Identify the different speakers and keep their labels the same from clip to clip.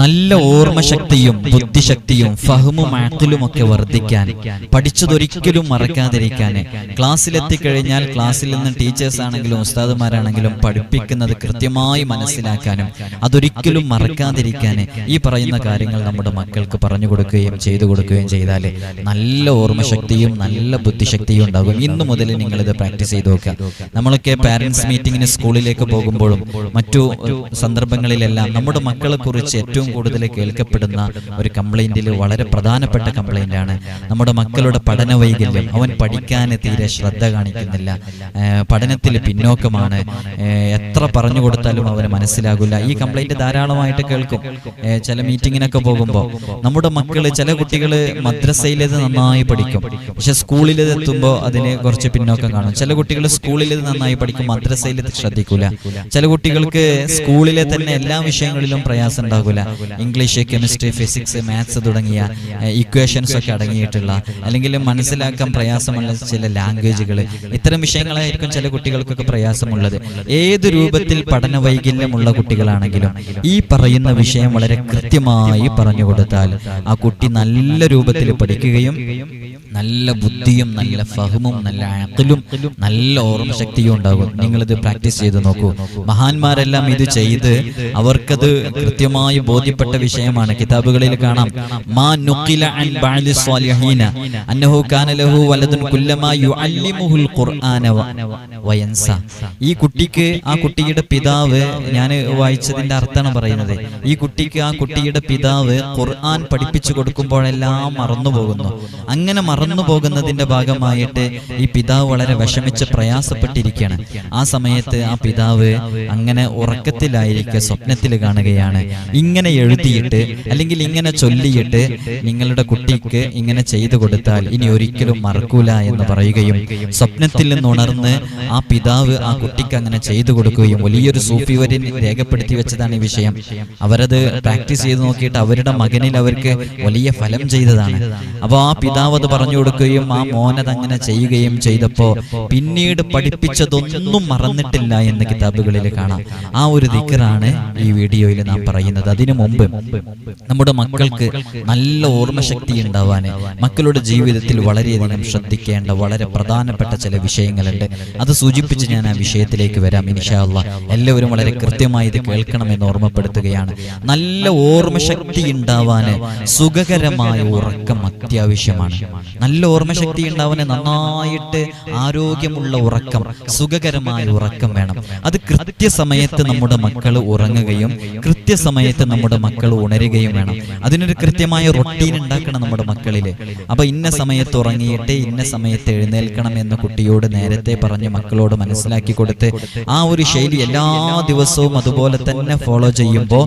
Speaker 1: നല്ല ഓർമ്മശക്തിയും ബുദ്ധിശക്തിയും ഫഹമും ആക്കിലും ഒക്കെ വർദ്ധിക്കാൻ പഠിച്ചതൊരിക്കലും മറക്കാതിരിക്കാൻ ക്ലാസ്സിലെത്തിക്കഴിഞ്ഞാൽ ക്ലാസ്സിൽ നിന്ന് ടീച്ചേഴ്സ് ആണെങ്കിലും ഉസ്താദുമാരാണെങ്കിലും പഠിപ്പിക്കുന്നത് കൃത്യമായി മനസ്സിലാക്കാനും അതൊരിക്കലും മറക്കാതിരിക്കാൻ ഈ പറയുന്ന കാര്യങ്ങൾ നമ്മുടെ മക്കൾക്ക് പറഞ്ഞു കൊടുക്കുകയും ചെയ്തു കൊടുക്കുകയും ചെയ്താൽ നല്ല ഓർമ്മശക്തിയും നല്ല ബുദ്ധിശക്തിയും ഉണ്ടാകും. ഇന്നു മുതൽ നിങ്ങളിത് പ്രാക്ടീസ് ചെയ്ത് നോക്കുക. നമ്മളൊക്കെ പാരന്റ്സ് മീറ്റിങ്ങിന് സ്കൂളിലേക്ക് പോകുമ്പോഴും മറ്റു സന്ദർഭങ്ങളിലെല്ലാം നമ്മുടെ മക്കളെ കുറിച്ച് ഏറ്റവും കൂടുതൽ കേൾക്കപ്പെടുന്ന ഒരു കംപ്ലൈന്റിൽ വളരെ പ്രധാനപ്പെട്ട കംപ്ലൈന്റ് ആണ്. നമ്മുടെ മക്കളുടെ പഠന വൈകല്യം. അവൻ പഠിക്കാൻ തീരെ ശ്രദ്ധ കാണിക്കുന്നില്ല. പഠനത്തിൽ പിന്നോക്കമാണ്. എത്ര പറഞ്ഞു കൊടുത്താലും അവന് മനസ്സിലാകില്ല. ഈ കംപ്ലൈന്റ് ധാരാളമായിട്ട് കേൾക്കും. ചില മീറ്റിങ്ങിനൊക്കെ പോകുമ്പോൾ നമ്മുടെ മക്കൾ ചില കുട്ടികൾ മദ്രസയിലേത് നന്നായി പഠിക്കും. പക്ഷെ സ്കൂളിലേത് എത്തുമ്പോൾ അതിന് കുറച്ച് പിന്നോക്കം കാണും. ചില കുട്ടികൾ സ്കൂളിലേത് നന്നായി പഠിക്കും. മദ്രസയിലേത് ശ്രദ്ധിക്കൂല. ചില കുട്ടികൾക്ക് സ്കൂളിലെ തന്നെ എല്ലാ വിഷയങ്ങളിലും പ്രയാസം ഉണ്ടാകില്ല ഇംഗ്ലീഷ് കെമിസ്ട്രി ഫിസിക്സ് മാത്സ് തുടങ്ങിയ ഇക്വേഷൻസ് ഒക്കെ അടങ്ങിയിട്ടുള്ള അല്ലെങ്കിൽ മനസ്സിലാക്കാൻ പ്രയാസമുള്ള ചില ലാംഗ്വേജുകൾ ഇത്തരം വിഷയങ്ങളായിരിക്കും ചില കുട്ടികൾക്കൊക്കെ പ്രയാസമുള്ളത്. ഏത് രൂപത്തിൽ പഠന വൈകല്യമുള്ള കുട്ടികളാണെങ്കിലും ഈ പറയുന്ന വിഷയം വളരെ കൃത്യമായി പറഞ്ഞു കൊടുത്താൽ ആ കുട്ടി നല്ല രൂപത്തിൽ പഠിക്കുകയും നല്ല ബുദ്ധിയും നല്ല ഫഹമും നല്ല അക്കലും നല്ല ഓർമ്മശക്തിയും ഉണ്ടാകും. നിങ്ങളിത് പ്രാക്ടീസ് ചെയ്ത് നോക്കൂ. മഹാന്മാരെല്ലാം ഇത് ചെയ്ത് അവർക്കത് കൃത്യമായി ബോധ്യപ്പെട്ട വിഷയമാണ് കിതാബുകളിൽ കാണാം. മാ നുഖില അൻ ബഅലി അന്നഹു കാന ലഹു യുഅല്ലിമുഹുൽ ഖുർആന ഈ കുട്ടിക്ക് ആ കുട്ടിയുടെ പിതാവ് ഞാൻ വായിച്ചതിന്റെ അർത്ഥമാണ് പറയുന്നത്. ഈ കുട്ടിക്ക് ആ കുട്ടിയുടെ പിതാവ് ഖുർആൻ പഠിപ്പിച്ചു കൊടുക്കുമ്പോഴെല്ലാം മറന്നു പോകുന്നു. അങ്ങനെ മറന്നു പോകുന്നതിന്റെ ഭാഗമായിട്ട് ഈ പിതാവ് വളരെ വിഷമിച്ച് പ്രയാസപ്പെട്ടിരിക്കുകയാണ്. ആ സമയത്ത് ആ പിതാവ് അങ്ങനെ ഉറക്കത്തിലായിരിക്കെ സ്വപ്നത്തിൽ കാണുകയാണ്. ഇങ്ങനെ എഴുതിയിട്ട് അല്ലെങ്കിൽ ഇങ്ങനെ ചൊല്ലിയിട്ട് നിങ്ങളുടെ കുട്ടിക്ക് ഇങ്ങനെ ചെയ്തു കൊടുത്താൽ ഇനി ഒരിക്കലും മറക്കൂല എന്ന് പറയുകയും സ്വപ്നത്തിൽ നിന്ന് ഉണർന്ന് ആ പിതാവ് ആ കുട്ടിക്ക് അങ്ങനെ ചെയ്തു കൊടുക്കുകയും വലിയൊരു സൂഫി വര്യൻ രേഖപ്പെടുത്തി വെച്ചതാണ് ഈ വിഷയം. അവരത് പ്രാക്ടീസ് ചെയ്ത് നോക്കിയിട്ട് അവരുടെ മകനിൽ അവർക്ക് വലിയ ഫലം ചെയ്തതാണ്. അപ്പോൾ ആ പിതാവ് അത് പറഞ്ഞു കൊടുക്കുകയും ആ മോനത് അങ്ങനെ ചെയ്യുകയും ചെയ്തപ്പോൾ പിന്നീട് പഠിപ്പിച്ചതൊന്നും മറന്നിട്ടില്ല എന്ന് കിതാബുകളിൽ കാണാം. ആ ഒരു ദിക്കറാണ് ഈ വീഡിയോയിൽ നാം പറയുന്നത്. അതിനു മുമ്പ് നമ്മുടെ മക്കൾക്ക് നല്ല ഓർമ്മശക്തി ഉണ്ടാവാൻ മക്കളുടെ ജീവിതത്തിൽ വളരെയധികം ശ്രദ്ധിക്കേണ്ട വളരെ പ്രധാനപ്പെട്ട ചില വിഷയങ്ങളുണ്ട്. അത് സൂചിപ്പിച്ച് ഞാൻ ആ വിഷയത്തിലേക്ക് വരാം ഇൻഷാല്ല എല്ലാവരും വളരെ കൃത്യമായി ഇത് കേൾക്കണമെന്ന് ഓർമ്മപ്പെടുത്തുകയാണ്. നല്ല ഓർമ്മശക്തി ഉണ്ടാവാൻ സുഖകരമായ ഉറക്കം അത്യാവശ്യമാണ്. നല്ല ഓർമ്മശക്തി ഉണ്ടാവാൻ നന്നായിട്ട് ആരോഗ്യമുള്ള ഉറക്കം സുഖകരമായ ഉറക്കം വേണം. അത് കൃത്യസമയത്ത് നമ്മുടെ മക്കൾ ഉറങ്ങുകയും കൃത്യസമയത്ത് നമ്മുടെ മക്കൾ ഉണരുകയും വേണം. അതിനൊരു കൃത്യമായ റൊട്ടീൻ ഉണ്ടാക്കണം നമ്മുടെ മക്കളിൽ അപ്പൊ ഇന്ന സമയത്ത് ഉറങ്ങിയിട്ട് ഇന്ന സമയത്ത് എഴുന്നേൽക്കണം എന്ന് കുട്ടിയോട് നേരത്തെ പറഞ്ഞ് മക്കളോട് മനസ്സിലാക്കി കൊടുത്ത് ആ ഒരു ശൈലി എല്ലാ ദിവസവും അതുപോലെ തന്നെ ഫോളോ ചെയ്യുമ്പോൾ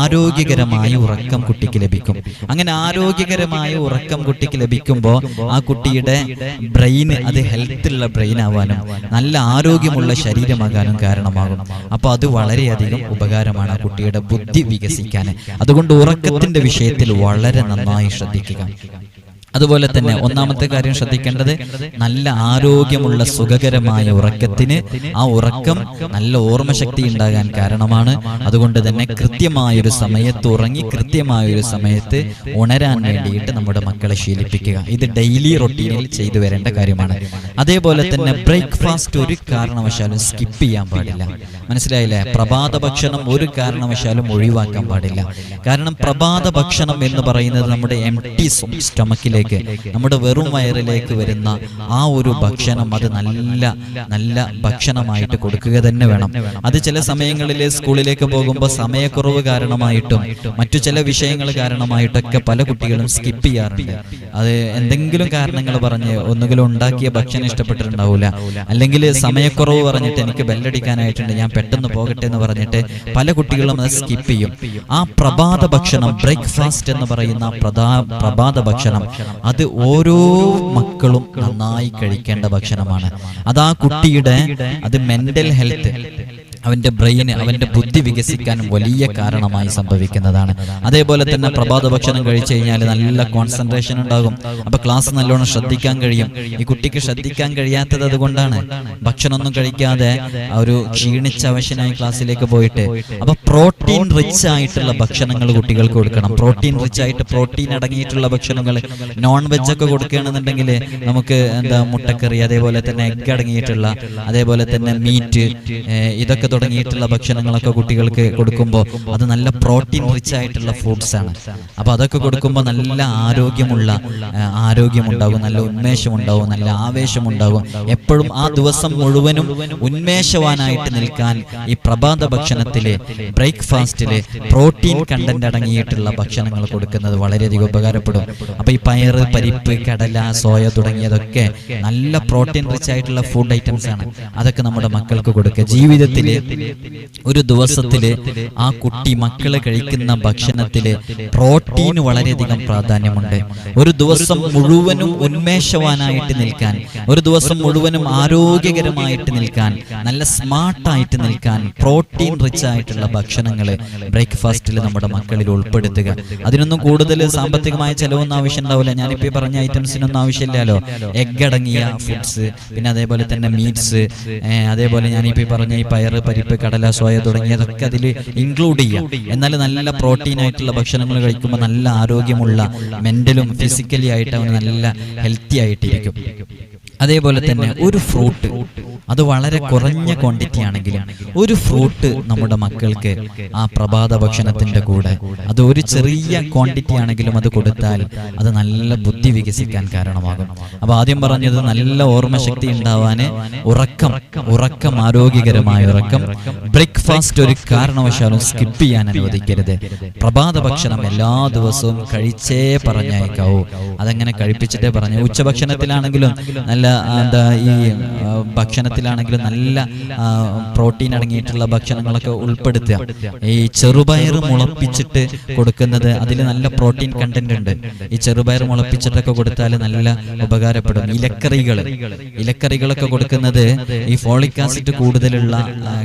Speaker 1: ആരോഗ്യകരമായ ഉറക്കം കുട്ടിക്ക് ലഭിക്കും. അങ്ങനെ ആരോഗ്യകരമായ ഉറക്കം കുട്ടിക്ക് ലഭിക്കുമ്പോൾ ആ കുട്ടിയുടെ ബ്രെയിൻ അത് ഹെൽത്ത് ഉള്ള ബ്രെയിൻ ആവാനും നല്ല ആരോഗ്യമുള്ള ശരീരമാകാനും കാരണമാകും. അപ്പൊ അത് വളരെയധികം ഉപകാരമാണ് ആ കുട്ടിയുടെ ബുദ്ധി വികസിക്കാൻ. അതുകൊണ്ട് ഉറക്കത്തിന്റെ വിഷയത്തിൽ വളരെ നന്നായി ശ്രദ്ധിക്കുക. അതുപോലെ തന്നെ ഒന്നാമത്തെ കാര്യം ശ്രദ്ധിക്കേണ്ടത് നല്ല ആരോഗ്യമുള്ള സുഖകരമായ ഉറക്കത്തിന് ആ ഉറക്കം നല്ല ഓർമ്മശക്തി ഉണ്ടാകാൻ കാരണമാണ്. അതുകൊണ്ട് തന്നെ കൃത്യമായൊരു സമയത്ത് ഉറങ്ങി കൃത്യമായൊരു സമയത്ത് ഉണരാൻ വേണ്ടിയിട്ട് നമ്മുടെ മക്കളെ ശീലിപ്പിക്കുക. ഇത് ഡെയിലി റൊട്ടീനിൽ ചെയ്തു വരേണ്ട കാര്യമാണ്. അതേപോലെ തന്നെ ബ്രേക്ക്ഫാസ്റ്റ് ഒരു കാരണവശാലും സ്കിപ്പ് ചെയ്യാൻ പാടില്ല. മനസ്സിലായില്ലേ? പ്രഭാത ഭക്ഷണം ഒരു കാരണവശാലും ഒഴിവാക്കാൻ പാടില്ല. കാരണം പ്രഭാത ഭക്ഷണം എന്ന് പറയുന്നത് നമ്മുടെ എം ടി സ്റ്റൊമക്കിലേക്ക് നമ്മുടെ വെറും വയറിലേക്ക് വരുന്ന ആ ഒരു ഭക്ഷണം അത് നല്ല നല്ല ഭക്ഷണമായിട്ട് കൊടുക്കുക തന്നെ വേണം. അത് ചില സമയങ്ങളിൽ സ്കൂളിലേക്ക് പോകുമ്പോൾ സമയക്കുറവ് കാരണമായിട്ടും മറ്റു ചില വിഷയങ്ങൾ കാരണമായിട്ടൊക്കെ പല കുട്ടികളും സ്കിപ്പ് ചെയ്യാറുണ്ട്. അത് എന്തെങ്കിലും കാരണങ്ങൾ പറഞ്ഞ് ഒന്നുകിലും ഉണ്ടാക്കിയ ഭക്ഷണം ഇഷ്ടപ്പെട്ടിട്ടുണ്ടാവില്ല അല്ലെങ്കിൽ സമയക്കുറവ് പറഞ്ഞിട്ട് എനിക്ക് ബെല്ലടിക്കാനായിട്ടുണ്ട് ഞാൻ പെട്ടെന്ന് പോകട്ടെ എന്ന് പറഞ്ഞിട്ട് പല കുട്ടികളും അത് സ്കിപ്പ് ചെയ്യും. ആ പ്രഭാത ഭക്ഷണം ബ്രേക്ക്ഫാസ്റ്റ് എന്ന് പറയുന്ന പ്രഭാത ഭക്ഷണം. അത് ഓരോ മക്കളും നന്നായി കഴിക്കേണ്ട ഭക്ഷണമാണ്. അത് ആ കുട്ടിയുടെ അത് മെന്റൽ ഹെൽത്ത് അവന്റെ ബ്രെയിന് അവന്റെ ബുദ്ധി വികസിക്കാനും വലിയ കാരണമായി സംഭവിക്കുന്നതാണ്. അതേപോലെ തന്നെ പ്രഭാത ഭക്ഷണം കഴിച്ചു കഴിഞ്ഞാൽ നല്ല കോൺസെൻട്രേഷൻ ഉണ്ടാകും. അപ്പൊ ക്ലാസ് നല്ലോണം ശ്രദ്ധിക്കാൻ കഴിയും. ഈ കുട്ടിക്ക് ശ്രദ്ധിക്കാൻ കഴിയാത്തത് അതുകൊണ്ടാണ്. ഭക്ഷണമൊന്നും കഴിക്കാതെ ഒരു ക്ഷീണിച്ച അവശനായി ക്ലാസ്സിലേക്ക് പോയിട്ട്. അപ്പൊ പ്രോട്ടീൻ റിച്ച് ആയിട്ടുള്ള ഭക്ഷണങ്ങൾ കുട്ടികൾക്ക് കൊടുക്കണം. പ്രോട്ടീൻ റിച്ച് ആയിട്ട് പ്രോട്ടീൻ അടങ്ങിയിട്ടുള്ള ഭക്ഷണങ്ങൾ നോൺ വെജ് ഒക്കെ കൊടുക്കുകയാണെന്നുണ്ടെങ്കിൽ നമുക്ക് എന്താ മുട്ടക്കറി അതേപോലെ തന്നെ എഗ് അടങ്ങിയിട്ടുള്ള അതേപോലെ തന്നെ മീറ്റ് ഇതൊക്കെ തുടങ്ങിയിട്ടുള്ള ഭക്ഷണങ്ങളൊക്കെ കുട്ടികൾക്ക് കൊടുക്കുമ്പോൾ അത് നല്ല പ്രോട്ടീൻ റിച്ച് ആയിട്ടുള്ള ഫുഡ്സ് ആണ്. അപ്പൊ അതൊക്കെ കൊടുക്കുമ്പോൾ നല്ല ആരോഗ്യമുള്ള ആരോഗ്യം ആരോഗ്യമുണ്ടാകും നല്ല ഉന്മേഷമുണ്ടാകും നല്ല ആവേശമുണ്ടാകും എപ്പോഴും ആ ദിവസം മുഴുവനും ഉന്മേഷവാനായിട്ട് നിൽക്കാൻ ഈ പ്രഭാത ഭക്ഷണത്തിലെ ബ്രേക്ക്ഫാസ്റ്റിലെ പ്രോട്ടീൻ കണ്ടന്റ് അടങ്ങിയിട്ടുള്ള ഭക്ഷണങ്ങൾ കൊടുക്കുന്നത് വളരെയധികം ഉപകാരപ്പെടും. അപ്പൊ ഈ പയറ് പരിപ്പ് കടല സോയ തുടങ്ങിയതൊക്കെ നല്ല പ്രോട്ടീൻ റിച്ച് ആയിട്ടുള്ള ഫുഡ് ഐറ്റംസ് ആണ്. അതൊക്കെ നമ്മുടെ മക്കൾക്ക് കൊടുക്കുക. ജീവിതത്തിൽ ഒരു ദിവസത്തിൽ ആ കുട്ടി മക്കൾ കഴിക്കുന്ന ഭക്ഷണത്തിൽ പ്രോട്ടീന് വളരെയധികം പ്രാധാന്യമുണ്ട്. ഒരു ദിവസം മുഴുവനും ഉന്മേഷവാനായിട്ട് നിൽക്കാൻ ഒരു ദിവസം മുഴുവനും ആരോഗ്യകരമായിട്ട് നിൽക്കാൻ നല്ല സ്മാർട്ടായിട്ട് നിൽക്കാൻ പ്രോട്ടീൻ റിച്ച് ആയിട്ടുള്ള ഭക്ഷണങ്ങൾ ബ്രേക്ക്ഫാസ്റ്റിൽ നമ്മുടെ മക്കളിൽ ഉൾപ്പെടുത്തുക. അതിനൊന്നും കൂടുതൽ സാമ്പത്തികമായ ചെലവൊന്നും ആവശ്യം ഉണ്ടാവില്ല ഞാനിപ്പോ ഈ പറഞ്ഞ ഐറ്റംസിനൊന്നും ആവശ്യമില്ലല്ലോ. എഗ് അടങ്ങിയ ഫുഡ്സ് പിന്നെ അതേപോലെ തന്നെ മീറ്റ്സ് അതേപോലെ ഞാനിപ്പോ ഈ പറഞ്ഞ ഈ പയറ് പരിപ്പ് കടല സോയ തുടങ്ങിയതൊക്കെ അതിൽ ഇൻക്ലൂഡ് ചെയ്യാം. എന്നാൽ നല്ല പ്രോട്ടീൻ ആയിട്ടുള്ള ഭക്ഷണങ്ങൾ കഴിക്കുമ്പോൾ നല്ല ആരോഗ്യമുള്ള മെന്റലും ഫിസിക്കലി ആയിട്ട് അവന് നല്ല ഹെൽത്തി ആയിട്ടിരിക്കും. അതേപോലെ തന്നെ ഒരു ഫ്രൂട്ട് അത് വളരെ കുറഞ്ഞ ക്വാണ്ടിറ്റി ആണെങ്കിലും ഒരു ഫ്രൂട്ട് നമ്മുടെ മക്കൾക്ക് ആ പ്രഭാത ഭക്ഷണത്തിന്റെ കൂടെ അത് ഒരു ചെറിയ ക്വാണ്ടിറ്റി ആണെങ്കിലും അത് കൊടുത്താൽ അത് നല്ല ബുദ്ധി വികസിക്കാൻ കാരണമാകും. അപ്പൊ ആദ്യം പറഞ്ഞത് നല്ല ഓർമ്മശക്തി ഉണ്ടാവാൻ ഉറക്കം ഉറക്കം ആരോഗ്യകരമായ ഉറക്കം. ബ്രേക്ക്ഫാസ്റ്റ് ഒരു കാരണവശാലും സ്കിപ്പ് ചെയ്യാൻ അനുവദിക്കരുത്. പ്രഭാത ഭക്ഷണം എല്ലാ ദിവസവും കഴിച്ചേ പറഞ്ഞയക്കാവൂ. അതെങ്ങനെ കഴിപ്പിച്ചിട്ടേ പറഞ്ഞു? ഉച്ചഭക്ഷണത്തിലാണെങ്കിലും നല്ല എന്താ ഈ ഭക്ഷണത്തിലാണെങ്കിലും നല്ല പ്രോട്ടീൻ അടങ്ങിയിട്ടുള്ള ഭക്ഷണങ്ങളൊക്കെ ഉൾപ്പെടുത്തുക. ഈ ചെറുപയർ മുളപ്പിച്ചിട്ട് കൊടുക്കുന്നത് അതിൽ നല്ല പ്രോട്ടീൻ കണ്ടന്റ് ഉണ്ട്. ഈ ചെറുപയർ മുളപ്പിച്ചിട്ടൊക്കെ കൊടുത്താൽ നല്ല ഉപകാരപ്പെടും. ഇലക്കറികൾ ഇലക്കറികളൊക്കെ കൊടുക്കുന്നത് ഈ ഫോളിക് ആസിഡ് കൂടുതലുള്ള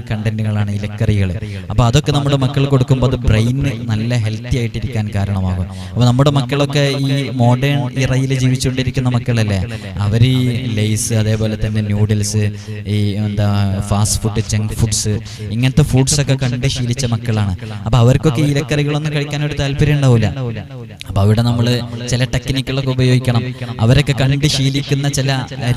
Speaker 1: കണ്ടന്റുകളാണ് ഇലക്കറികൾ. അപ്പൊ അതൊക്കെ നമ്മുടെ മക്കൾ കൊടുക്കുമ്പോൾ അത് ബ്രെയിന് നല്ല ഹെൽത്തി ആയിട്ടിരിക്കാൻ കാരണമാകും. അപ്പൊ നമ്മുടെ മക്കളൊക്കെ ഈ മോഡേൺ ഇറയിൽ ജീവിച്ചുകൊണ്ടിരിക്കുന്ന മക്കളല്ലേ? അവർ ഈ ലേസ് അതേപോലെ തന്നെ ന്യൂഡിൽസ് ഈ എന്താ ഫാസ്റ്റ് ഫുഡ് ജങ്ക് ഫുഡ്സ് ഇങ്ങനത്തെ ഫുഡ്സ് ഒക്കെ കണ്ട് ശീലിച്ച മക്കളാണ്. അപ്പൊ അവർക്കൊക്കെ ഇലക്കറികളൊന്നും കഴിക്കാൻ ഒരു താല്പര്യം ഉണ്ടാവില്ല അപ്പൊ അവിടെ നമ്മൾ ചില ടെക്നിക്കുകളൊക്കെ ഉപയോഗിക്കണം. അവരൊക്കെ കണ്ട് ശീലിക്കുന്ന ചില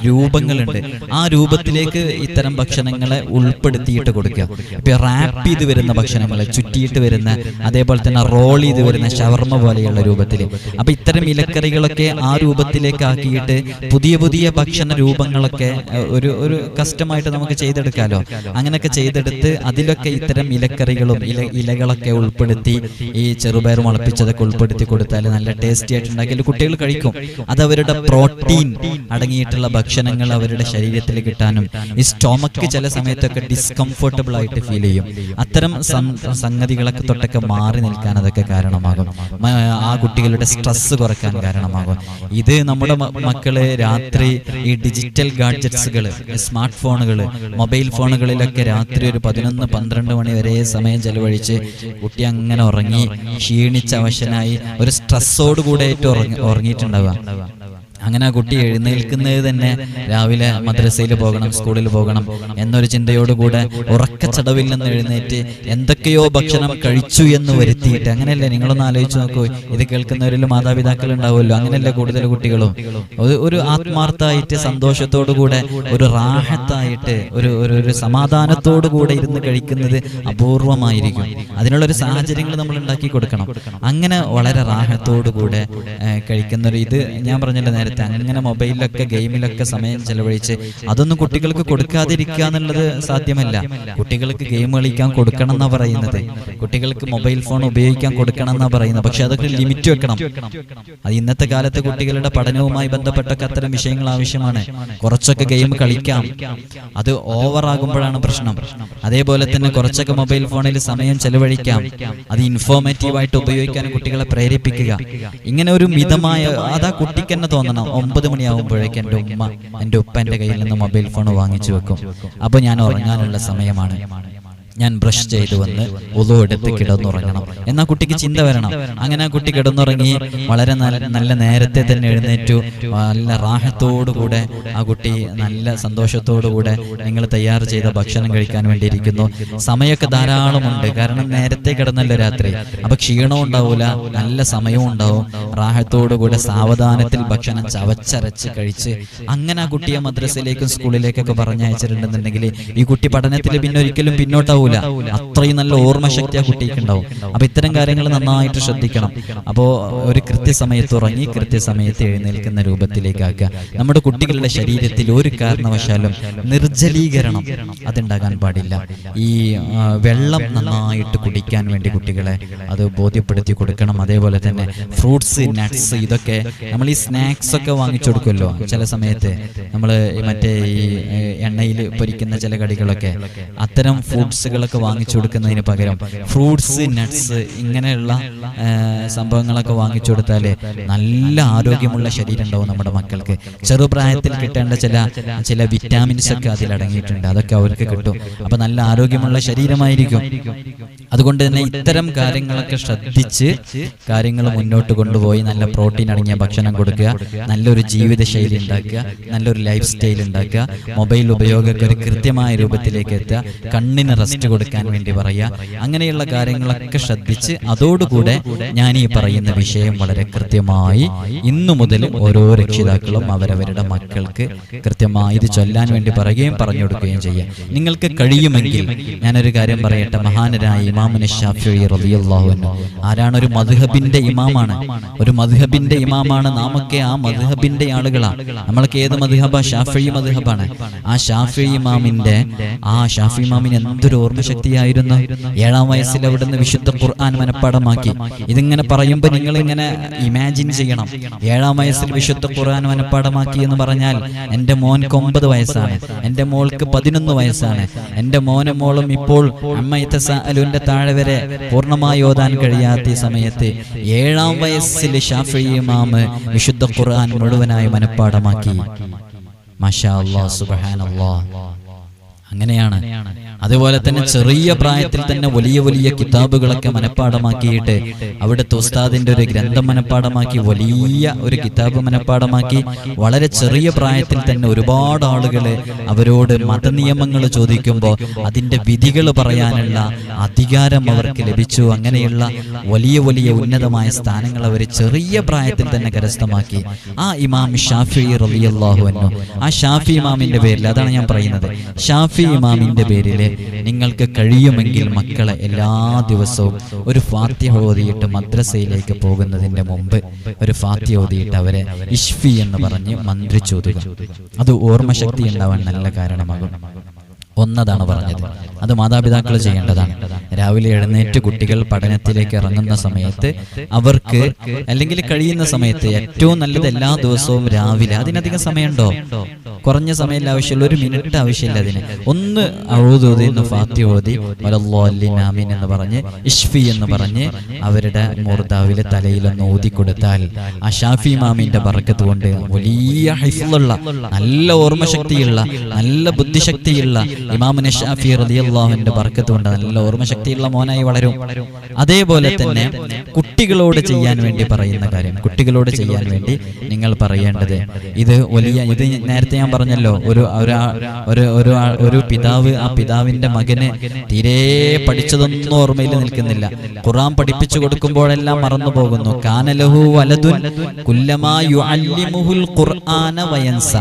Speaker 1: രൂപങ്ങളുണ്ട്. ആ രൂപത്തിലേക്ക് ഇത്തരം ഭക്ഷണങ്ങളെ ഉൾപ്പെടുത്തിയിട്ട് കൊടുക്കുക. ഇപ്പൊ റാപ്പ് ചെയ്ത് വരുന്ന ഭക്ഷണങ്ങൾ ചുറ്റിയിട്ട് വരുന്ന അതേപോലെ തന്നെ റോൾ ചെയ്ത് വരുന്ന ഷവർമ പോലെയുള്ള രൂപത്തിൽ അപ്പൊ ഇത്തരം ഇലക്കറികളൊക്കെ ആ രൂപത്തിലേക്ക് ആക്കിയിട്ട് പുതിയ പുതിയ ഭക്ഷണ രൂപങ്ങളൊക്കെ ഒരു ഒരു കസ്റ്റമായിട്ട് നമുക്ക് ചെയ്തെടുക്കാലോ? അങ്ങനെയൊക്കെ ചെയ്തെടുത്ത് അതിലൊക്കെ ഇത്തരം ഇലക്കറികളും ഇല ഇലകളൊക്കെ ഉൾപ്പെടുത്തി ഈ ചെറുപയർ മുളപ്പിച്ചതൊക്കെ ഉൾപ്പെടുത്തി കൊടുത്താൽ നല്ല ടേസ്റ്റി ആയിട്ട് ഉണ്ടാക്കിയാൽ കുട്ടികൾ കഴിക്കും. അത് അവരുടെ പ്രോട്ടീൻ അടങ്ങിയിട്ടുള്ള ഭക്ഷണങ്ങൾ അവരുടെ ശരീരത്തിൽ കിട്ടാനും ഈ സ്റ്റോമക്ക് ചില സമയത്തൊക്കെ ഡിസ്കംഫർട്ടബിൾ ആയിട്ട് ഫീൽ ചെയ്യും. അത്തരം സംഗതികളൊക്കെ തൊട്ടൊക്കെ മാറി നിൽക്കാൻ അതൊക്കെ കാരണമാകും. ആ കുട്ടികളുടെ സ്ട്രെസ് കുറയ്ക്കാൻ കാരണമാകും. ഇത് നമ്മുടെ മക്കൾ രാത്രി ഈ ഡിജിറ്റൽ ഗാഡ്ജറ്റ്സുകൾ സ്മാർട്ട് ഫോണുകൾ മൊബൈൽ ഫോണുകളിലൊക്കെ രാത്രി ഒരു പതിനൊന്ന് പന്ത്രണ്ട് മണി വരെ സമയം ചെലവഴിച്ച് കുട്ടി അങ്ങനെ ഉറങ്ങി ക്ഷീണിച്ച അവശനായി ഒരു സ്ട്രെസ്സോട് കൂടെ ഏറ്റവും ഉറങ്ങി ഉറങ്ങിയിട്ടുണ്ടാവുക. അങ്ങനെ ആ കുട്ടി എഴുന്നേൽക്കുന്നത് തന്നെ രാവിലെ മദ്രസയിൽ പോകണം സ്കൂളിൽ പോകണം എന്നൊരു ചിന്തയോടുകൂടെ ഉറക്കച്ചടവിൽ നിന്ന് എഴുന്നേറ്റ് എന്തൊക്കെയോ ഭക്ഷണം കഴിച്ചു എന്ന് വരുത്തിയിട്ട് അങ്ങനെയല്ലേ നിങ്ങളൊന്ന് ആലോചിച്ച് നോക്കൂ. ഇത് കേൾക്കുന്നവരിൽ മാതാപിതാക്കൾ ഉണ്ടാവുമല്ലോ. അങ്ങനെയല്ലേ കൂടുതൽ കുട്ടികളും? ഒരു- ആത്മാർത്ഥമായിട്ട് സന്തോഷത്തോടു കൂടെ ഒരു റാഹത്തായിട്ട് ഒരു ഒരു ഒരു സമാധാനത്തോടു കൂടെ ഇരുന്ന് കഴിക്കുന്നത് അപൂർവമായിരിക്കും. അതിനുള്ള ഒരു സാഹചര്യങ്ങൾ നമ്മൾ ഉണ്ടാക്കി കൊടുക്കണം. അങ്ങനെ വളരെ റാഹത്തോടു കൂടെ ഏഹ്, കഴിക്കുന്ന ഇത് ഞാൻ പറഞ്ഞല്ലോ നേരത്തെ അങ്ങനെ മൊബൈലിലൊക്കെ ഗെയിമിലൊക്കെ സമയം ചെലവഴിച്ച് അതൊന്നും കുട്ടികൾക്ക് കൊടുക്കാതിരിക്കുക എന്നുള്ളത് സാധ്യമല്ല. കുട്ടികൾക്ക് ഗെയിം കളിക്കാൻ കൊടുക്കണം എന്നാ പറയുന്നത്. കുട്ടികൾക്ക് മൊബൈൽ ഫോൺ ഉപയോഗിക്കാൻ കൊടുക്കണം എന്നാ പറയുന്നത്. പക്ഷെ അതൊക്കെ ലിമിറ്റ് വെക്കണം. അത് ഇന്നത്തെ കാലത്ത് കുട്ടികളുടെ പഠനവുമായി ബന്ധപ്പെട്ടൊക്കെ അത്തരം വിഷയങ്ങൾ ആവശ്യമാണ്. കുറച്ചൊക്കെ ഗെയിം കളിക്കാം. അത് ഓവർ ആകുമ്പോഴാണ് പ്രശ്നം. അതേപോലെ തന്നെ കുറച്ചൊക്കെ മൊബൈൽ ഫോണിൽ സമയം ചെലവഴിക്കാം. അത് ഇൻഫോർമേറ്റീവ് ആയിട്ട് ഉപയോഗിക്കാൻ കുട്ടികളെ പ്രേരിപ്പിക്കുക. ഇങ്ങനെ ഒരു മിതമായ അതാ കുട്ടിക്ക് തന്നെ തോന്നണം. ഒമ്പത് മണിയാകുമ്പോഴേക്ക് എന്റെ ഉമ്മ എന്റെ ഉപ്പ എന്റെ കയ്യിൽ നിന്ന് മൊബൈൽ ഫോൺ വാങ്ങിച്ചു വെക്കും. അപ്പോൾ ഞാൻ ഉറങ്ങാനുള്ള സമയമാണ്. ഞാൻ ബ്രഷ് ചെയ്തു വന്ന് ഒതു എടുത്ത് കിടന്നുറങ്ങണം. എന്നാ കുട്ടിക്ക് ചിന്ത വരണം. അങ്ങനെ ആ കുട്ടി കിടന്നുറങ്ങി വളരെ നല്ല നല്ല നേരത്തെ തന്നെ എഴുന്നേറ്റു. നല്ല റാഹത്തോടുകൂടെ ആ കുട്ടി നല്ല സന്തോഷത്തോടുകൂടെ നിങ്ങൾ തയ്യാർ ചെയ്ത ഭക്ഷണം കഴിക്കാൻ വേണ്ടിയിരിക്കുന്നു. സമയമൊക്കെ ധാരാളമുണ്ട്. കാരണം നേരത്തെ കിടന്നല്ലോ രാത്രി. അപ്പൊ ക്ഷീണവും ഉണ്ടാവൂല. നല്ല സമയവും ഉണ്ടാവും. റാഹത്തോടുകൂടെ സാവധാനത്തിൽ ഭക്ഷണം ചവച്ചരച്ച് കഴിച്ച് അങ്ങനെ ആ കുട്ടിയെ മദ്രസയിലേക്കും സ്കൂളിലേക്കൊക്കെ പറഞ്ഞയച്ചിട്ടുണ്ടെന്നുണ്ടെങ്കിൽ ഈ കുട്ടി പഠനത്തിൽ പിന്നെ ഒരിക്കലും പിന്നോട്ടാവൂല. അത്രയും നല്ല ഓർമ്മശക്തി ആ കുട്ടിക്ക് ഉണ്ടാവും അപ്പൊ ഇത്തരം കാര്യങ്ങൾ നന്നായിട്ട് ശ്രദ്ധിക്കണം. അപ്പോ ഒരു കൃത്യസമയത്ത് ഉറങ്ങി കൃത്യസമയത്ത് എഴുന്നേൽക്കുന്ന രൂപത്തിലേക്കാക്കുക നമ്മുടെ കുട്ടികളുടെ ശരീരത്തിൽ ഒരു കാരണവശാലും നിർജലീകരണം അതുണ്ടാകാൻ പാടില്ല. ഈ വെള്ളം നന്നായിട്ട് കുടിക്കാൻ വേണ്ടി കുട്ടികളെ അത് ബോധ്യപ്പെടുത്തി കൊടുക്കണം. അതേപോലെ തന്നെ ഫ്രൂട്ട്സ് നട്ട്സ് ഇതൊക്കെ നമ്മൾ ഈ സ്നാക്സ് ഒക്കെ വാങ്ങിച്ചു കൊടുക്കുമല്ലോ. ചില സമയത്ത് നമ്മൾ മറ്റേ ഈ എണ്ണയിൽ പൊരിക്കുന്ന ചില കടികളൊക്കെ അത്തരം ഫ്രൂട്ട്സുകളൊക്കെ വാങ്ങിച്ചു കൊടുക്കുന്നതിന് പകരം ഫ്രൂട്ട്സ് നട്ട്സ് ഇങ്ങനെയുള്ള സംഭവങ്ങളൊക്കെ വാങ്ങിച്ചു കൊടുത്താൽ നല്ല ആരോഗ്യമുള്ള ശരീരം ഉണ്ടാവും നമ്മുടെ മക്കൾക്ക്. ചെറുപ്രായത്തിൽ കിട്ടേണ്ട ചില ചില വിറ്റാമിൻസ് ഒക്കെ അതിൽ അടങ്ങിയിട്ടുണ്ട് അതൊക്കെ അവർക്ക് കിട്ടും. അപ്പൊ നല്ല ആരോഗ്യമുള്ള ശരീരമായിരിക്കും. അതുകൊണ്ട് തന്നെ ഇത്തരം കാര്യങ്ങളൊക്കെ ശ്രദ്ധിച്ച് കാര്യങ്ങൾ മുന്നോട്ട് കൊണ്ടുപോയി നല്ല പ്രോട്ടീൻ അടങ്ങിയ ഭക്ഷണം കൊടുക്കുക നല്ലൊരു ജീവിതശൈലി ഉണ്ടാക്കുക നല്ലൊരു ലൈഫ് സ്റ്റൈൽ ഉണ്ടാക്കുക മൊബൈൽ ഉപയോഗമൊക്കെ ഒരു കൃത്യമായ രൂപത്തിലേക്ക് എത്തുക കണ്ണിന് റെസ്റ്റ് കൊടുക്കാൻ വേണ്ടി പറയുക. അങ്ങനെയുള്ള കാര്യങ്ങളൊക്കെ ശ്രദ്ധിച്ച് അതോടുകൂടെ ഞാൻ ഈ പറയുന്ന വിഷയം വളരെ കൃത്യമായി ഇന്നു മുതൽ ഓരോ രക്ഷിതാക്കളും അവരവരുടെ മക്കൾക്ക് കൃത്യമായി ഇത് ചൊല്ലാൻ വേണ്ടി പറയുകയും പറഞ്ഞു കൊടുക്കുകയും ചെയ്യാം. നിങ്ങൾക്ക് കഴിയുമെങ്കിൽ ഞാനൊരു കാര്യം പറയട്ടെ. മഹാനരായ ഇമാമിന് ഷാഫി അൻഹു. ആരാണ് ഒരു മധുഹബിന്റെ ഇമാമാണ്? ഒരു മധുഹബിന്റെ ഇമാമാണ്. നാമൊക്കെ ആ മധുഹബിന്റെ ആളുകളാണ് നമ്മൾക്ക് ഏത് മദ്ഹബ? ഷാഫി മധുഹബാണ് ആ ഷാഫി ഇമാമിന്റെ ആ ഷാഫി ഇമാമിന് എന്തൊരു ഓർമ്മശക്തിയായിരുന്നു ഏഴാം വയസ്സിൽ അവിടുന്ന് വിശുദ്ധ ഖുർആൻ മനഃപ്പാടമാക്കി. ഇതിങ്ങനെ പറയുമ്പോൾ നിങ്ങൾ ഇങ്ങനെ ഇമാജിൻ ചെയ്യണം. ഏഴാം വയസ്സിൽ വിശുദ്ധ ഖുർആൻ മനഃപ്പാടമാക്കി എന്ന് പറഞ്ഞാൽ എന്റെ മോൻക്ക് ഒമ്പത് വയസ്സാണ്. എന്റെ മോൾക്ക് പതിനൊന്ന് വയസ്സാണ്. എന്റെ മോനും മോളും ഇപ്പോൾ അമ്മയത്തലുവിന്റെ താഴെ വരെ പൂർണമായി ഓതാൻ കഴിയാത്ത ഈ സമയത്ത് ഏഴാം വയസ്സിൽ ഷാഫി ഇമാമ് വിശുദ്ധ ഖുർആൻ മുഴുവനായി മനഃപ്പാടമാക്കി. മാഷാ അള്ളാ സുബ്ഹാനല്ലാഹ്. അങ്ങനെയാണ്. അതുപോലെ തന്നെ ചെറിയ പ്രായത്തിൽ തന്നെ വലിയ വലിയ കിതാബുകളൊക്കെ മനഃപ്പാടമാക്കിയിട്ട് അവിടുത്തെ ഉസ്താദിന്റെ ഒരു ഗ്രന്ഥം മനഃപ്പാടമാക്കി വലിയ ഒരു കിതാബ് മനഃപ്പാടമാക്കി വളരെ ചെറിയ പ്രായത്തിൽ തന്നെ ഒരുപാട് ആളുകൾ അവരോട് മതനിയമങ്ങൾ ചോദിക്കുമ്പോൾ അതിന്റെ വിധികൾ പറയാനുള്ള അധികാരം അവർക്ക് ലഭിച്ചു. അങ്ങനെയുള്ള വലിയ വലിയ ഉന്നതമായ സ്ഥാനങ്ങൾ അവർ ചെറിയ പ്രായത്തിൽ തന്നെ കരസ്ഥമാക്കി. ആ ഇമാം ഷാഫി റളിയല്ലാഹു എന്നോ ആ ഷാഫി ഇമാമിന്റെ പേരിൽ അതാണ് ഞാൻ പറയുന്നത്. ഷാഫി ഇമാമിന്റെ പേരിൽ നിങ്ങൾക്ക് കഴിയുമെങ്കിൽ മക്കളെ എല്ലാ ദിവസവും ഒരു ഫാത്തിഹ ഓതിയിട്ട് മദ്രസയിലേക്ക് പോകുന്നതിന്റെ മുമ്പ് ഒരു ഫാത്തിഹ ഓതിയിട്ട് അവരെ ഇഷ്ഫി എന്ന് പറഞ്ഞ് മന്ത്രിച്ചോതുക അത് ഓർമ്മശക്തി ഉണ്ടാവാൻ നല്ല കാരണമാകും. ഒന്നതാണ് പറഞ്ഞത്. അത് മാതാപിതാക്കൾ ചെയ്യേണ്ടതാണ്. രാവിലെ എഴുന്നേറ്റ് കുട്ടികൾ പഠനത്തിലേക്ക് ഇറങ്ങുന്ന സമയത്ത് അവർക്ക് അല്ലെങ്കിൽ കഴിയുന്ന സമയത്ത് ഏറ്റവും നല്ലത് എല്ലാ ദിവസവും രാവിലെ അതിനധികം സമയമുണ്ടോ? കുറഞ്ഞ സമയം ആവശ്യമുള്ള ഒരു മിനിറ്റ് ആവശ്യമില്ല അതിന്. ഒന്ന് അഴുതോതി എന്ന് ഫാത്തി ഓതി എന്ന് പറഞ്ഞ് ഇഷ്ഫി എന്ന് പറഞ്ഞ് അവരുടെ മൂർദാവിലെ തലയിലൊന്ന് ഊതി കൊടുത്താൽ ആ ഷാഫി മാമിന്റെ പറക്കത്ത് കൊണ്ട് വലിയ ഹൈഫുള്ള നല്ല ഓർമ്മശക്തിയുള്ള നല്ല ബുദ്ധിശക്തിയുള്ള ഇമാമുന ഷാഫി ബർക്കത്ത് കൊണ്ട് നല്ല ഓർമ്മശക്തിയുള്ള മോനായി വളരും. അതേപോലെ തന്നെ കുട്ടികളോട് ചെയ്യാൻ വേണ്ടി പറയുന്ന കാര്യം. കുട്ടികളോട് ചെയ്യാൻ വേണ്ടി നിങ്ങൾ പറയേണ്ടത് ഇത് വലിയ ഇത് നേരത്തെ ഞാൻ പറഞ്ഞല്ലോ. ഒരു ഒരു ഒരു ഒരു പിതാവ് ആ പിതാവിന്റെ മകന് തീരെ പഠിച്ചതൊന്നും ഓർമ്മയിൽ നിൽക്കുന്നില്ല. ഖുറാൻ പഠിപ്പിച്ചു കൊടുക്കുമ്പോഴെല്ലാം മറന്നു പോകുന്നു. കാനലഹു വലതുൻ യുഅല്ലിമുഹുൽ ഖുർആന വയൻസ.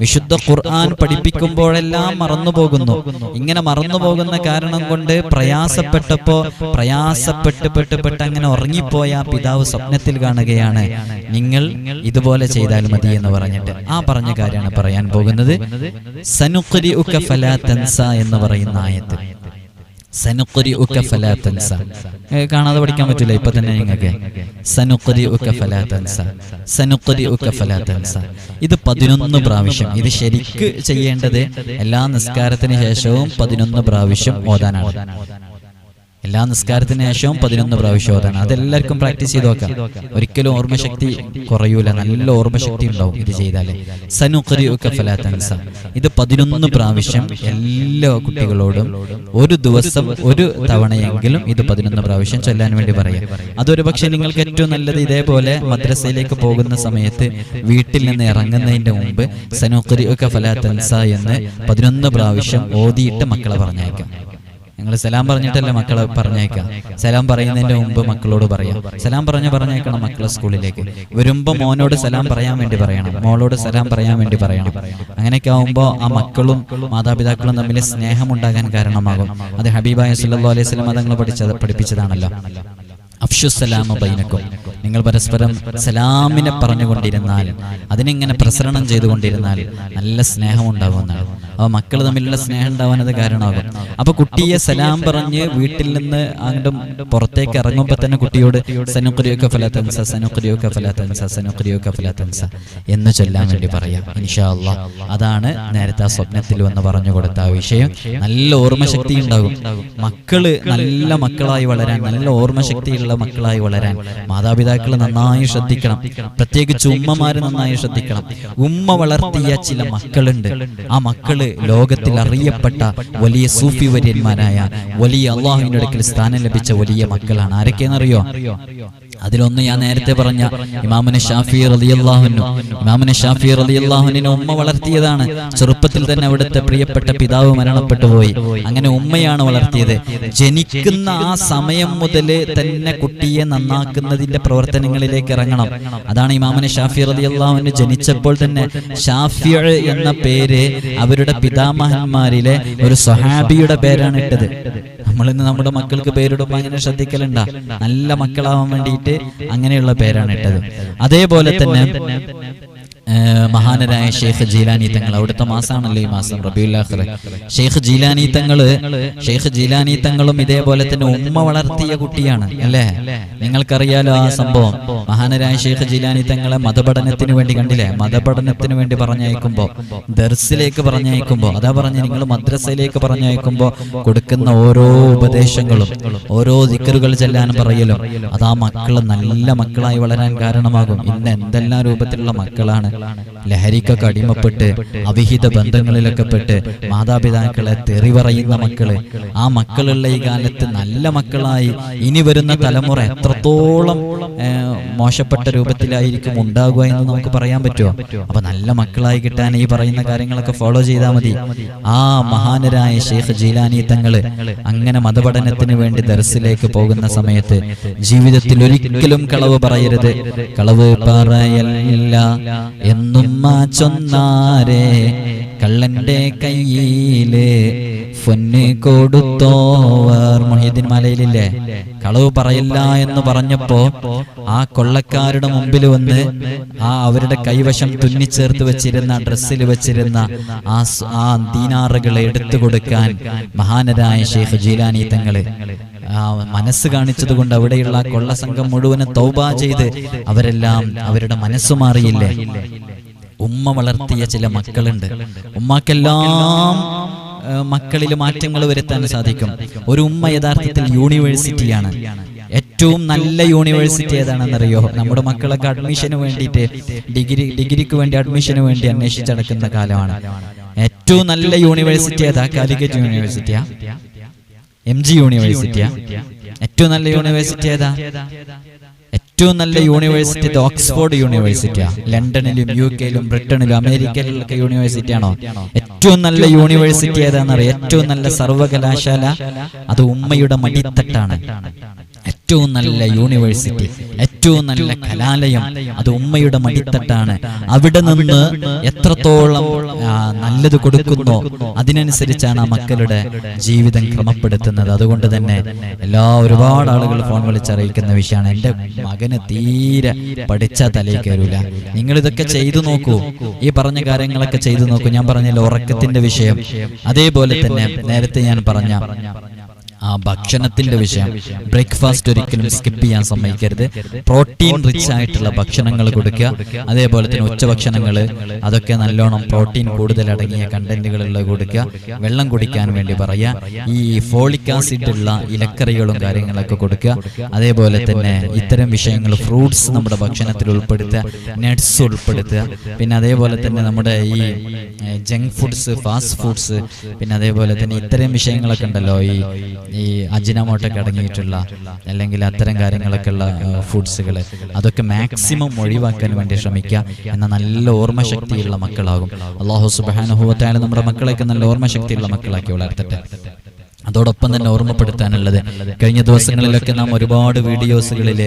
Speaker 1: വിശുദ്ധ ഖുർആൻ പഠിപ്പിക്കുമ്പോഴെല്ലാം മറന്നു പോകുന്നു. ഇങ്ങനെ മറന്നു പോകുന്ന കാരണം കൊണ്ട് പ്രയാസപ്പെട്ടപ്പോ പ്രയാസപ്പെട്ട് പെട്ട് പെട്ട് അങ്ങനെ ഉറങ്ങിപ്പോയ പിതാവ് സ്വപ്നത്തിൽ കാണുകയാണ്. നിങ്ങൾ ഇതുപോലെ ചെയ്താൽ മതി എന്ന് പറഞ്ഞിട്ട് ആ പറഞ്ഞ കാര്യമാണ് പറയാൻ പോകുന്നത്. സനുഖരി ഉക്ക ഫലാ തൻസ എന്ന് പറയുന്ന ആയത്ത്. സനുഖരി ഉക ഫലാ തൻസ. കാണാതെ പഠിക്കാൻ പറ്റില്ല ഇപ്പൊ തന്നെ നിങ്ങൾക്ക്. സനുക്കുരി ഉക ഫലാ സനുക്കുരി സനുഖരി ഫലാത്തൻസ ഫലാ തൻസ. ഇത് പതിനൊന്ന് പ്രാവശ്യം. ഇത് ശരിക്ക് ചെയ്യേണ്ടത് എല്ലാ നിസ്കാരത്തിന് ശേഷവും പതിനൊന്ന് പ്രാവശ്യം ഓതാനാണ്. എല്ലാ നിസ്കാരത്തിന് ശേഷവും പതിനൊന്ന് പ്രാവശ്യം അതെല്ലാവർക്കും പ്രാക്ടീസ് ചെയ്ത് നോക്കാം. ഒരിക്കലും ഓർമ്മശക്തി കുറയൂല. നല്ല ഓർമ്മശക്തി ഉണ്ടാവും ഇത് ചെയ്താലേ. സനുഖരിയൊക്കെ ഫലാത്തൻസ ഇത് പതിനൊന്ന് പ്രാവശ്യം എല്ലാ കുട്ടികളോടും ഒരു ദിവസം ഒരു തവണയെങ്കിലും ഇത് പതിനൊന്ന് പ്രാവശ്യം ചൊല്ലാൻ വേണ്ടി പറയാം. അതൊരു പക്ഷേ നിങ്ങൾക്ക് ഏറ്റവും നല്ലത് ഇതേപോലെ മദ്രസയിലേക്ക് പോകുന്ന സമയത്ത് വീട്ടിൽ നിന്ന് ഇറങ്ങുന്നതിന്റെ മുമ്പ് സനുഖരിയൊക്കെ ഫലാത്തൻസ എന്ന് പതിനൊന്ന് പ്രാവശ്യം ഓതിയിട്ട് മക്കളെ പറഞ്ഞയക്കാം. നിങ്ങൾ സലാം പറഞ്ഞിട്ടല്ല മക്കളെ പറഞ്ഞേക്കാം? സലാം പറയുന്നതിന്റെ മുമ്പ് മക്കളോട് പറയാം. സലാം പറഞ്ഞ് പറഞ്ഞേക്കണം മക്കളെ സ്കൂളിലേക്ക്. വരുമ്പോ മോനോട് സലാം പറയാൻ വേണ്ടി പറയണം. മോളോട് സലാം പറയാൻ വേണ്ടി പറയണം. അങ്ങനെയൊക്കെ ആവുമ്പോൾ ആ മക്കളും മാതാപിതാക്കളും തമ്മിൽ സ്നേഹം ഉണ്ടാകാൻ കാരണമാകും. അത് ഹബീബായ സുല്ലാ അലൈഹി വസല്ലം അതങ്ങൾ പഠിച്ചത് പഠിപ്പിച്ചതാണല്ലോ. അഫ്ഷുസലാമ ബൈനക്കും. നിങ്ങൾ പരസ്പരം സലാമിനെ പറഞ്ഞുകൊണ്ടിരുന്നാൽ അതിനിങ്ങനെ പ്രസരണം ചെയ്തുകൊണ്ടിരുന്നാൽ നല്ല സ്നേഹം ഉണ്ടാകുമെന്നാണ് അപ്പോൾ മക്കൾ തമ്മിലുള്ള സ്നേഹം ഉണ്ടാവാൻ അത് കാരണമാകും. അപ്പൊ കുട്ടിയെ സലാം പറഞ്ഞ് വീട്ടിൽ നിന്ന് അങ്ങോട്ടും പുറത്തേക്ക് ഇറങ്ങുമ്പോൾ തന്നെ കുട്ടിയോട് സനുക്രിയൊക്കെ ഫലാത്തൻസ സനുക്രിയൊക്കെ ഫലാത്തൻസ സനുക്രിയൊക്കെ ഫലാത്തൻസ എന്ന് ചൊല്ലാൻ വേണ്ടി പറയാം ഇൻഷാ അതാണ് നേരത്തെ ആ സ്വപ്നത്തിൽ വന്ന് പറഞ്ഞു കൊടുത്ത ആ വിഷയം. നല്ല ഓർമ്മശക്തി ഉണ്ടാകും. മക്കൾ നല്ല മക്കളായി വളരാൻ നല്ല ഓർമ്മശക്തിയുള്ള മക്കളായി വളരാൻ. മാതാപിതാക്കൾ നന്നായി ശ്രദ്ധിക്കണം. പ്രത്യേകിച്ച് ഉമ്മമാര് നന്നായി ശ്രദ്ധിക്കണം. ഉമ്മ വളർത്തിയ ചില മക്കളുണ്ട്. ആ മക്കൾ ലോകത്തിൽ അറിയപ്പെട്ട വലിയ സൂഫി വര്യന്മാരായ വലിയ അള്ളാഹുവിന്റെ അടുക്കൽ സ്ഥാനം ലഭിച്ച വലിയ മക്കളാണ്. ആരൊക്കെയെന്നറിയോ അതിലൊന്ന് ഞാൻ നേരത്തെ പറഞ്ഞ ഇമാമിന് ഷാഫി റലിയല്ലാഹുനു ഇമാമിന് ഷാഫി റളിയല്ലാഹുവിനെ ഉമ്മ വളർത്തിയതാണ്. ചെറുപ്പത്തിൽ തന്നെ അവിടുത്തെ പ്രിയപ്പെട്ട പിതാവ് മരണപ്പെട്ടു പോയി. അങ്ങനെ ഉമ്മയാണ് വളർത്തിയത്. ജനിക്കുന്ന ആ സമയം മുതൽ തന്നെ കുട്ടിയെ നന്നാക്കുന്നതിന്റെ പ്രവർത്തനങ്ങളിലേക്ക് ഇറങ്ങണം. അതാണ് ഇമാമിന് ഷാഫി റലിയല്ലാഹുന് ജനിച്ചപ്പോൾ തന്നെ ഷാഫി എന്ന പേര് അവരുടെ പിതാമഹന്മാരിലെ ഒരു സഹാബിയുടെ പേരാണ് ഇട്ടത്. നമ്മൾ ഇന്ന് നമ്മുടെ മക്കൾക്ക് പേരിടുമ്പോൾ അങ്ങനെ ശ്രദ്ധിക്കലുണ്ട. നല്ല മക്കളാവാൻ വേണ്ടിയിട്ട് അങ്ങനെയുള്ള പേരാണ് ഇട്ടത്. അതേപോലെ തന്നെ മഹാനരായ ഷെയ്ഖ് ജീലാനി തങ്ങൾ അവിടുത്തെ മാസമാണല്ലോ ഈ മാസം റബിയുല്ലാഖർ ഷെയ്ഖ് ജീലാനി തങ്ങൾ ഷെയ്ഖ് ജീലാനി തങ്ങളും ഇതേപോലെ തന്നെ ഉമ്മ വളർത്തിയ കുട്ടിയാണ് അല്ലേ? നിങ്ങൾക്കറിയാലോ ആ സംഭവം. മഹാനരായ ഷെയ്ഖ് ജീലാനി തങ്ങളെ മതപഠനത്തിന് വേണ്ടി കണ്ടില്ലേ? മതപഠനത്തിന് വേണ്ടി പറഞ്ഞയക്കുമ്പോ ദർസിലേക്ക് പറഞ്ഞയക്കുമ്പോ അതാ പറഞ്ഞ നിങ്ങൾ മദ്രസയിലേക്ക് പറഞ്ഞയക്കുമ്പോ കൊടുക്കുന്ന ഓരോ ഉപദേശങ്ങളും ഓരോ ദിക്കറുകൾ ചെല്ലാൻ പറയലും. അതാ മക്കൾ നല്ല മക്കളായി വളരാൻ കാരണമാകും. ഇന്ന് എന്തെല്ലാം രൂപത്തിലുള്ള മക്കളാണ്. ആളുകളാണ് ലഹരിക്കൊക്കെ അടിമപ്പെട്ട് അവിഹിത ബന്ധങ്ങളിലൊക്കെ പെട്ട് മാതാപിതാക്കളെ തെറി പറയുന്ന മക്കൾ. ആ മക്കളുള്ള ഈ കാലത്ത് നല്ല മക്കളായി ഇനി വരുന്ന തലമുറ എത്രത്തോളം മോശപ്പെട്ട രൂപത്തിലായിരിക്കും ഉണ്ടാകുക എന്ന് നമുക്ക് പറയാൻ പറ്റുമോ? അപ്പൊ നല്ല മക്കളായി കിട്ടാൻ ഈ പറയുന്ന കാര്യങ്ങളൊക്കെ ഫോളോ ചെയ്താൽ മതി. ആ മഹാനരായ ഷെയ്ഖ് ജീലാനി തങ്ങൾ അങ്ങനെ മതപഠനത്തിന് വേണ്ടി ദർസിലേക്ക് പോകുന്ന സമയത്ത് ജീവിതത്തിൽ ഒരിക്കലും കളവ് പറയരുത്. കളവ് പറയല്ല എന്നും മാ ചൊന്നാരെ കള്ളന്റെ കയ്യിൽ പൊന്ന് കൊടുത്തോവർ. മൊഹീദ്ദീൻ മലയിലില്ലേ? കളവ് പറയില്ല എന്ന് പറഞ്ഞപ്പോ ആ കൊള്ളക്കാരുടെ മുമ്പിൽ വന്ന് ആ അവരുടെ കൈവശം തുന്നിച്ചേർത്ത് വെച്ചിരുന്ന ഡ്രസ്സിൽ വെച്ചിരുന്ന ആ ആ ദീനാറുകളെ എടുത്തു കൊടുക്കാൻ മഹാനരായ ഷെയ്ഖ് ജീലാനി തങ്ങൾ ആ മനസ്സ് കാണിച്ചത് കൊണ്ട് അവിടെയുള്ള കൊള്ള സംഘം മുഴുവനും തൗബ ചെയ്ത് അവരെല്ലാം അവരുടെ മനസ്സ് മാറിയില്ലേ ഉമ്മ വളർത്തിയ ചില മക്കളുണ്ട്. ഉമ്മാക്കെല്ലാം മക്കളിൽ മാറ്റങ്ങൾ വരുത്താൻ സാധിക്കും. ഒരു ഉമ്മ യഥാർത്ഥത്തിൽ യൂണിവേഴ്സിറ്റിയാണ്. ഏറ്റവും നല്ല യൂണിവേഴ്സിറ്റി ഏതാണെന്നറിയോ? നമ്മുടെ മക്കളൊക്കെ അഡ്മിഷന് വേണ്ടിയിട്ട് ഡിഗ്രി ഡിഗ്രിക്ക് വേണ്ടി അഡ്മിഷന് വേണ്ടി അന്വേഷിച്ചടക്കുന്ന കാലമാണ്. ഏറ്റവും നല്ല യൂണിവേഴ്സിറ്റി ഏതാ? കാലിക്കറ്റ് യൂണിവേഴ്സിറ്റിയാ? എം ജി യൂണിവേഴ്സിറ്റിയാ? ഏറ്റവും നല്ല യൂണിവേഴ്സിറ്റി ഏതാ? ഏറ്റവും നല്ല യൂണിവേഴ്സിറ്റി ഇത് ഓക്സ്ഫോർഡ് യൂണിവേഴ്സിറ്റിയാണ് ലണ്ടനിലും യു കെയിലും ബ്രിട്ടനിലും അമേരിക്കയിലൊക്കെ യൂണിവേഴ്സിറ്റി ആണോ? ഏറ്റവും നല്ല യൂണിവേഴ്സിറ്റി ഏതാണെന്നറിയാം ഏറ്റവും നല്ല സർവകലാശാല അത് ഉമ്മയുടെ മടിത്തട്ടാണ്. ഏറ്റവും നല്ല യൂണിവേഴ്സിറ്റി ഏറ്റവും നല്ല കലാലയം അത് ഉമ്മയുടെ മടിത്തട്ടാണ്. അവിടെ നിന്ന് എത്രത്തോളം നല്ലത് കൊടുക്കുന്നോ അതിനനുസരിച്ചാണ് ആ മക്കളുടെ ജീവിതം ക്രമപ്പെടുത്തുന്നത്. അതുകൊണ്ട് തന്നെ എല്ലാ ഒരുപാട് ആളുകൾ ഫോൺ വിളിച്ചറിയിക്കുന്ന വിഷയമാണ്. എന്റെ മകന് തീരെ പഠിച്ച തലയിൽ കയറൂല. നിങ്ങൾ ഇതൊക്കെ ചെയ്തു നോക്കൂ. ഈ പറഞ്ഞ കാര്യങ്ങളൊക്കെ ചെയ്തു നോക്കൂ. ഞാൻ പറഞ്ഞല്ലോ ഉറക്കത്തിന്റെ വിഷയം. അതേപോലെ തന്നെ നേരത്തെ ഞാൻ പറഞ്ഞ ആ ഭക്ഷണത്തിന്റെ വിഷയം. ബ്രേക്ക്ഫാസ്റ്റ് ഒരിക്കലും സ്കിപ്പ് ചെയ്യാൻ സമ്മതിക്കരുത്. പ്രോട്ടീൻ റിച്ച് ആയിട്ടുള്ള ഭക്ഷണങ്ങൾ കൊടുക്കുക. അതേപോലെ തന്നെ ഉച്ചഭക്ഷണങ്ങൾ അതൊക്കെ നല്ലോണം പ്രോട്ടീൻ കൂടുതൽ അടങ്ങിയ കണ്ടന്റുകളുള്ള കൊടുക്കുക. വെള്ളം കുടിക്കാൻ വേണ്ടി പറയുക. ഈ ഫോളിക് ആസിഡ് ഉള്ള ഇലക്കറികളും കാര്യങ്ങളൊക്കെ കൊടുക്കുക. അതേപോലെ തന്നെ ഇത്തരം വിഷയങ്ങൾ ഫ്രൂട്ട്സ് നമ്മുടെ ഭക്ഷണത്തിൽ ഉൾപ്പെടുത്തുക. നട്ട്സ് ഉൾപ്പെടുത്തുക. പിന്നെ അതേപോലെ തന്നെ നമ്മുടെ ഈ ജങ്ക് ഫുഡ്സ് ഫാസ്റ്റ് ഫുഡ്സ് പിന്നെ അതേപോലെ തന്നെ ഇത്തരം വിഷയങ്ങളൊക്കെ ഉണ്ടല്ലോ. ഈ ഈ അജിനമോട്ടൊക്കെ അടങ്ങിയിട്ടുള്ള അല്ലെങ്കിൽ അത്തരം കാര്യങ്ങളൊക്കെ ഉള്ള ഫുഡ്സുകൾ അതൊക്കെ മാക്സിമം ഒഴിവാക്കാൻ വേണ്ടി ശ്രമിക്കുക എന്നാൽ നല്ല ഓർമ്മശക്തിയുള്ള മക്കളാകും. അള്ളാഹു സുബാനുഭവത്തായാലും നമ്മുടെ മക്കളൊക്കെ നല്ല ഓർമ്മശക്തിയുള്ള മക്കളാക്കി വളർത്തട്ടെ. അതോടൊപ്പം തന്നെ ഓർമ്മപ്പെടുത്താനുള്ളത് കഴിഞ്ഞ ദിവസങ്ങളിലൊക്കെ നാം ഒരുപാട് വീഡിയോസുകളിൽ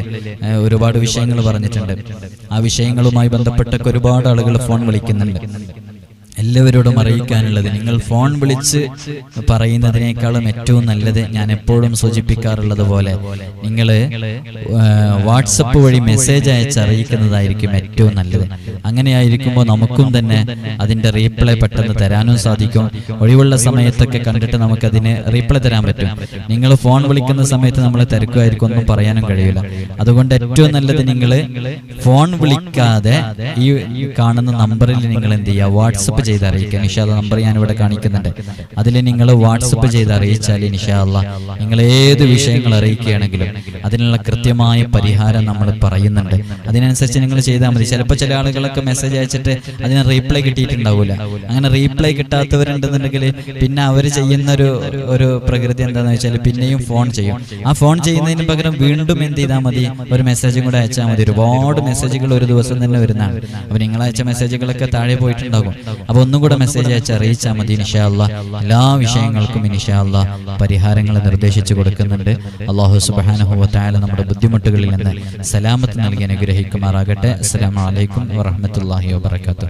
Speaker 1: ഒരുപാട് വിഷയങ്ങൾ പറഞ്ഞിട്ടുണ്ട്. ആ വിഷയങ്ങളുമായി ബന്ധപ്പെട്ടൊക്കെ ഒരുപാട് ആളുകൾ ഫോൺ വിളിക്കുന്നുണ്ട്. എല്ലാവരോടും അറിയിക്കാനുള്ളത്. നിങ്ങൾ ഫോൺ വിളിച്ച് പറയുന്നതിനേക്കാളും ഏറ്റവും നല്ലത് ഞാൻ എപ്പോഴും സൂചിപ്പിക്കാറുള്ളത് പോലെ നിങ്ങൾ വാട്സപ്പ് വഴി മെസ്സേജ് അയച്ച് അറിയിക്കുന്നതായിരിക്കും ഏറ്റവും നല്ലത്. അങ്ങനെയായിരിക്കുമ്പോൾ നമുക്കും തന്നെ അതിന്റെ റീപ്ലൈ പെട്ടെന്ന് തരാനും സാധിക്കും. ഒഴിവുള്ള സമയത്തൊക്കെ കണ്ടിട്ട് നമുക്കതിന് റീപ്ലൈ തരാൻ പറ്റും. നിങ്ങൾ ഫോൺ വിളിക്കുന്ന സമയത്ത് നമ്മൾ തിരക്കുമായിരിക്കും ഒന്നും പറയാനും കഴിയില്ല. അതുകൊണ്ട് ഏറ്റവും നല്ലത് നിങ്ങൾ ഫോൺ വിളിക്കാതെ ഈ ഈ കാണുന്ന നമ്പറിൽ നിങ്ങൾ എന്ത് ചെയ്യുക? വാട്സപ്പ് ചെയ്ത് അറിയിക്കുക. നിഷാദ നമ്പർ ഞാൻ ഇവിടെ കാണിക്കുന്നുണ്ട്. അതിൽ നിങ്ങൾ വാട്സപ്പ് ചെയ്ത് അറിയിച്ചാൽ നിഷാല്ല നിങ്ങൾ ഏത് വിഷയങ്ങൾ അറിയിക്കുകയാണെങ്കിലും അതിനുള്ള കൃത്യമായ പരിഹാരം നമ്മൾ പറയുന്നുണ്ട്. അതിനനുസരിച്ച് നിങ്ങൾ ചെയ്താൽ മതി. ചിലപ്പോൾ ചില ആളുകളൊക്കെ മെസ്സേജ് അയച്ചിട്ട് അതിന് റീപ്ലൈ കിട്ടിയിട്ടുണ്ടാവില്ല അങ്ങനെ റീപ്ലൈ കിട്ടാത്തവരുണ്ടെന്നുണ്ടെങ്കിൽ പിന്നെ അവർ ചെയ്യുന്ന ഒരു ഒരു പ്രകൃതി എന്താണെന്ന് വെച്ചാൽ പിന്നെയും ഫോൺ ചെയ്യും. ആ ഫോൺ ചെയ്യുന്നതിന് പകരം വീണ്ടും എന്ത് ചെയ്താൽ മതി? ഒരു മെസ്സേജും കൂടെ അയച്ചാൽ മതി. ഒരുപാട് മെസ്സേജുകൾ ഒരു ദിവസം തന്നെ വരുന്നതാണ്. അപ്പോൾ നിങ്ങൾ അയച്ച മെസ്സേജുകളൊക്കെ താഴെ പോയിട്ടുണ്ടാകും. അപ്പോൾ ഒന്നും കൂടെ മെസ്സേജ് അയച്ച് അറിയിച്ചാൽ മതി ഇൻഷാല്ല എല്ലാ വിഷയങ്ങൾക്കും ഇൻഷാല്ല പരിഹാരങ്ങൾ നിർദ്ദേശിച്ചു കൊടുക്കുന്നുണ്ട്. അള്ളാഹു സുബാനുഭവത്തായ നമ്മുടെ ബുദ്ധിമുട്ടുകളിൽ നിന്ന് സലാമത്ത് നൽകി അനുഗ്രഹിക്കുമാറാകട്ടെ. അസ്സലാമു അലൈക്കും വറഹമത്തല്ലാഹി വാബർക്കാത്തു